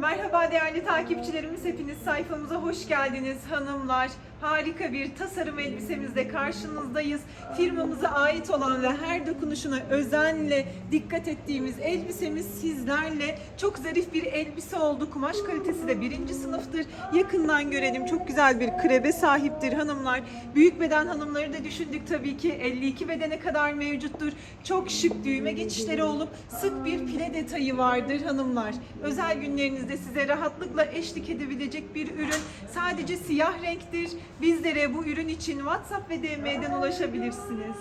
Merhaba değerli takipçilerimiz, hepiniz sayfamıza hoş geldiniz hanımlar. Harika bir tasarım elbisemizle karşınızdayız. Firmamıza ait olan ve her dokunuşuna özenle dikkat ettiğimiz elbisemiz sizlerle. Çok zarif bir elbise oldu. Kumaş kalitesi de birinci sınıftır. Yakından görelim. Çok güzel bir krebe sahiptir hanımlar. Büyük beden hanımları da düşündük tabii ki. 52 bedene kadar mevcuttur. Çok şık düğme geçişleri olup sık bir pile detayı vardır hanımlar. Özel günlerinizde size rahatlıkla eşlik edebilecek bir ürün. Sadece siyah renktir. Bizlere bu ürün için WhatsApp ve DM'den ulaşabilirsiniz.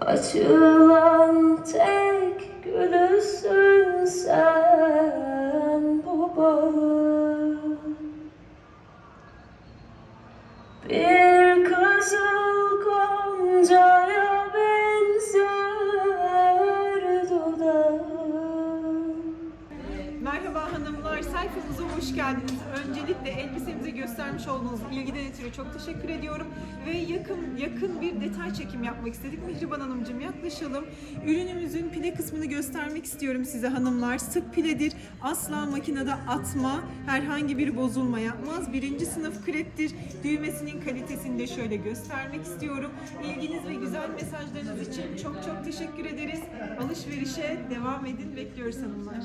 Açılan tek gülüsün sen bu bağın Bir kızıl goncaya benzer Hanımlar, sayfamıza hoş geldiniz. Öncelikle elbisemize göstermiş olduğunuz ilgiden ötürü çok teşekkür ediyorum. Ve yakın yakın bir detay çekim yapmak istedik. Mihriban Hanımcığım yaklaşalım. Ürünümüzün pile kısmını göstermek istiyorum size hanımlar. Sık piledir, asla makinede atma, herhangi bir bozulma yapmaz. Birinci sınıf kreptir. Düğmesinin kalitesini de şöyle göstermek istiyorum. İlginiz ve güzel mesajlarınız için çok çok teşekkür ederiz. Alışverişe devam edin. Bekliyoruz hanımlar.